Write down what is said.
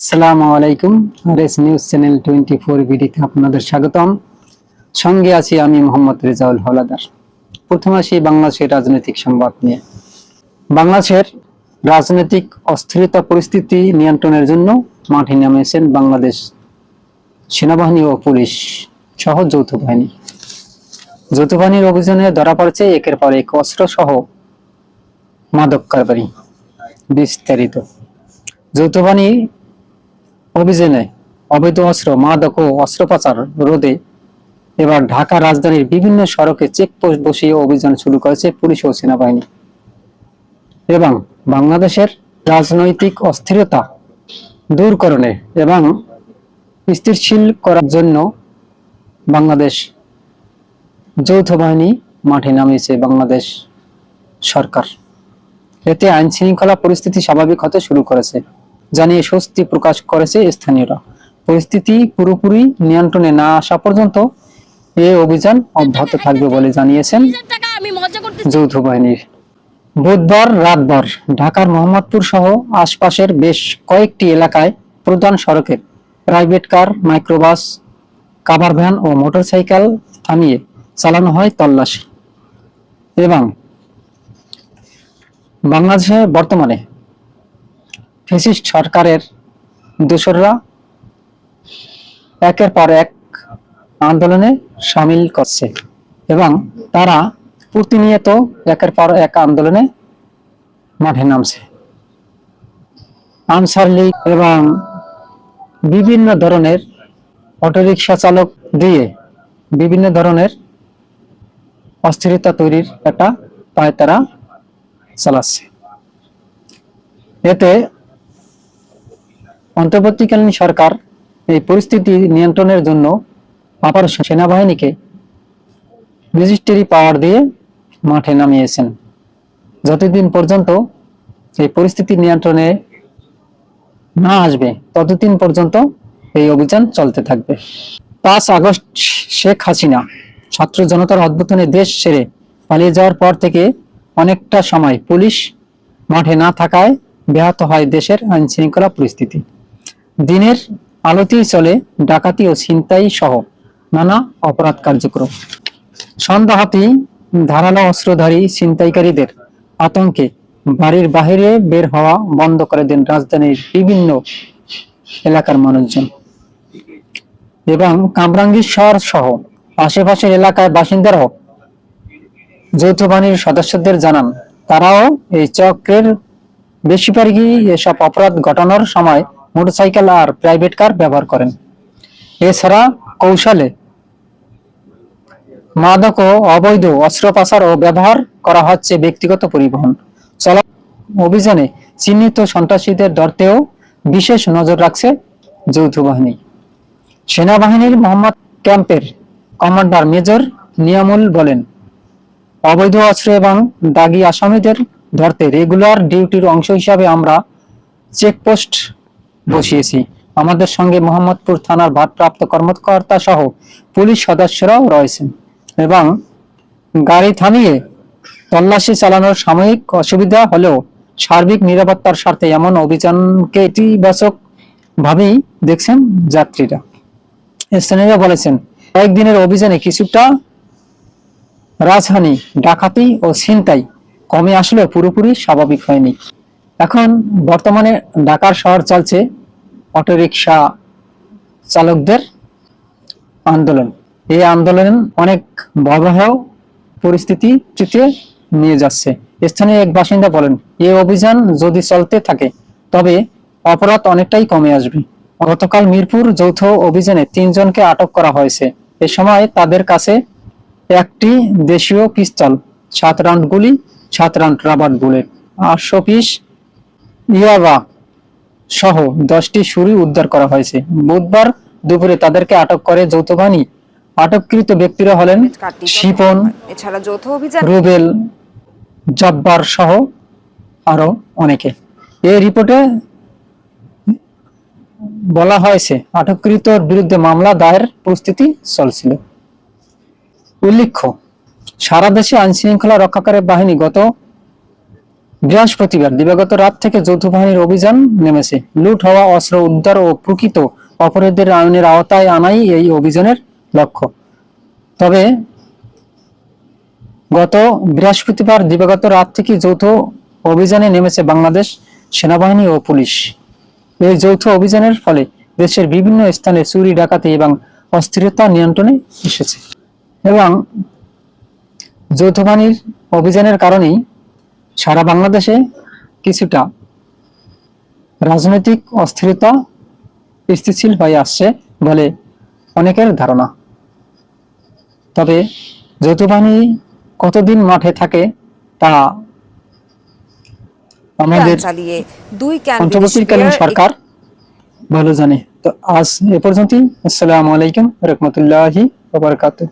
আসসালামু আলাইকুম। Race news channel twenty four বিডিতে আপনাদের স্বাগতম। সঙ্গে আছি আমি মোহাম্মদ রেজাউল হলাদার। প্রথমে আসি বাংলাদেশের রাজনৈতিক সংবাদ নিয়ে। বাংলাদেশের রাজনৈতিক অস্থিরতা পরিস্থিতি নিয়ন্ত্রণের জন্য মাঠে নেমেছেন বাংলাদেশ সেনাবাহিনী ও পুলিশ সহ যৌথ বাহিনী। যৌথ বাহিনীর অভিযানে ধরা পড়েছে একের পর এক অস্ত্র সহ মাদক কারবারি। বিস্তারিত। যৌথ অভিযানে অবৈধ অস্ত্র, মাদক ও অস্ত্র পাচার রোধে এবার ঢাকা রাজধানীর বিভিন্ন সড়কে চেকপোস্ট বসিয়ে অভিযান শুরু করেছে পুলিশ ও সেনাবাহিনী। এবং বাংলাদেশের রাজনৈতিক অস্থিরতা দূরকরণে এবং স্থিরশীল করার জন্য বাংলাদেশ যৌথ বাহিনী মাঠে নামিয়েছে বাংলাদেশ সরকার। এতে আইন শৃঙ্খলা পরিস্থিতি স্বাভাবিক হতে শুরু করেছে। জানিয়ে স্বস্তি প্রকাশ করেছে স্থানীয়রা। পরিস্থিতি পুরোপুরি নিয়ন্ত্রণে না আসা পর্যন্ত এ অভিযান অব্যাহত থাকবে বলে জানিয়েছেন যৌথ বাহিনীর। বুধবার, রাতভর ঢাকার মোহাম্মদপুর সহ আশপাশের বেশ কয়েকটি এলাকায় প্রধান সড়কে private car, microbus, cover van ও মোটরসাইকেল থামিয়ে চালানো হয় তল্লাশি। এবং বাংলাদেশে বর্তমানে ফেসিস্ট সরকারের দোসররা একের পর এক আন্দোলনে সামিল করছে এবং তারা প্রতিনিয়ত একের পর এক আন্দোলনে মাঠে নামছে। আনসার লীগ এবং বিভিন্ন ধরনের অটোরিকশা চালক দিয়ে বিভিন্ন ধরনের অস্থিরতা তৈরির একটা পায় তারা চালাচ্ছে। এতে অন্তর্বর্তীকালীন সরকার এই পরিস্থিতি নিয়ন্ত্রণের জন্য আবার সেনাবাহিনীকে রেজিস্ট্রি পাওয়ার দিয়ে মাঠে নামিয়েছেন। যতদিন পর্যন্ত এই পরিস্থিতি নিয়ন্ত্রণে না আসবে, ততদিন পর্যন্ত এই অভিযান চলতে থাকবে। পাঁচ আগস্ট শেখ হাসিনা ছাত্র জনতার অভ্যুত্থানে দেশ ছেড়ে পালিয়ে যাওয়ার পর থেকে অনেকটা সময় পুলিশ মাঠে না থাকায় ব্যাহত হয় দেশের আইন শৃঙ্খলা পরিস্থিতি। দিনের আলোতেই চলে ডাকাতি ও ছিনতাই সহ নানা অপরাধ কার্যক্রম। সন্ধ্যাহাতি ধারালো অস্ত্রধারী ছিনতাইকারীদের আতঙ্কে বাড়ির বাহিরে বের হওয়া বন্ধ করে দেন রাজধানীর বিভিন্ন এলাকার মানুষজন। এবং কামরাঙ্গীর সহ আশেপাশের এলাকার বাসিন্দারাও যৌথ বাহিনীর সদস্যদের জানান, তারাও এই চক্রের বেশিরভাগই এসব অপরাধ ঘটানোর সময় মোটরসাইকেল আর প্রাইভেট কার ব্যবহার করেন। এছাড়া কৌশলে মাদক ও অবৈধ অস্ত্র পাচার ও ব্যবহার করা হচ্ছে ব্যক্তিগত পরিবহন। চলা অভিযানে চিহ্নিত সন্ত্রাসীদের ধরতেও বিশেষ নজর রাখছে যৌথ বাহিনী। সেনাবাহিনীর মোহাম্মদ ক্যাম্পের কমান্ডার মেজর নিয়ামুল বলেন, অবৈধ অস্ত্র এবং দাগি আসামিদের ধরতে রেগুলার ডিউটির অংশ হিসাবে আমরা চেকপোস্ট বসিয়েছি আমাদের সঙ্গে মোহাম্মদপুর থানার ভারপ্রাপ্ত কর্মকর্তা সহ পুলিশ সদস্যরাও রয়েছেন এবং গাড়ি থামিয়ে তল্লাশি চালানোর সাময়িক অসুবিধা হলেও সার্বিক নিরাপত্তার স্বার্থে এমন অভিযানকে ইতিবাচক ভাবেই দেখছেন যাত্রীরা। স্থানীয়রা বলেছেন, কয়েকদিনের অভিযানে কিছুটা রাজধানী, ডাকাতি ও ছিনতাই কমে আসলেও পুরোপুরি স্বাভাবিক হয়নি। এখন বর্তমানে ঢাকার শহর চলছে অটোরিকশা চালকদের আন্দোলন। এই আন্দোলন অনেক ভয়াবহ পরিস্থিতিতে নিয়ে যাচ্ছে। স্থানীয় এক বাসিন্দা বলেন এই অভিযান যদি চলতে থাকে, তবে অপরাধ অনেকটাই কমে আসবে। গতকাল মিরপুর যৌথ অভিযানে তিনজনকে আটক করা হয়েছে। এ সময় তাদের কাছে একটি দেশীয় পিস্তল, সাত রাউন্ড গুলি, সাত রাউন্ড রাবার বুলেট, আটশো পিস ইয়াবা সহ দশটি ছুরি উদ্ধার করা হয়েছে। বুধবার দুপুরে তাদেরকে আটক করে যৌথ বাহিনী আটককৃত ব্যক্তিরা হলেন শিপন এছাড়া যৌথ অভিযান রুবেল জব্বার সহ আরও অনেকে। এই রিপোর্টে বলা হয়েছে আটককৃতর বিরুদ্ধে মামলা দায়ের প্রস্তুতি চলছিল। উল্লেখ্য সারা দেশে আইন শৃঙ্খলা রক্ষাকারী বাহিনী গত বৃহস্পতিবার দিবাগত রাত থেকে যৌথ বাহিনীর অভিযান নেমেছে। লুট হওয়া অস্ত্র উদ্ধার ও প্রকৃত অপরাধীদের আইনের আওতায় আনাই এই অভিযানের লক্ষ্য। তবে গত বৃহস্পতিবার দিবাগত রাত থেকে যৌথ অভিযানে নেমেছে বাংলাদেশ সেনাবাহিনী ও পুলিশ। এই যৌথ অভিযানের ফলে দেশের বিভিন্ন স্থানে চুরি, ডাকাতি এবং অস্থিরতা নিয়ন্ত্রণে এসেছে। এবং যৌথ বাহিনীর অভিযানের কারণেই সারা বাংলাদেশে কিছুটা রাজনৈতিক অস্থিরতা স্থিতিশীল হয়ে আসছে বলে অনেকের ধারণা। তবে যৌথ বাহিনী কতদিন মাঠে থাকে তা আমাদের অন্তর্বর্তীকালীন সরকার ভালো জানে। তো আজ এ পর্যন্তই। আসসালামু আলাইকুম রহমতুল্লাহি ওবরকাতুহ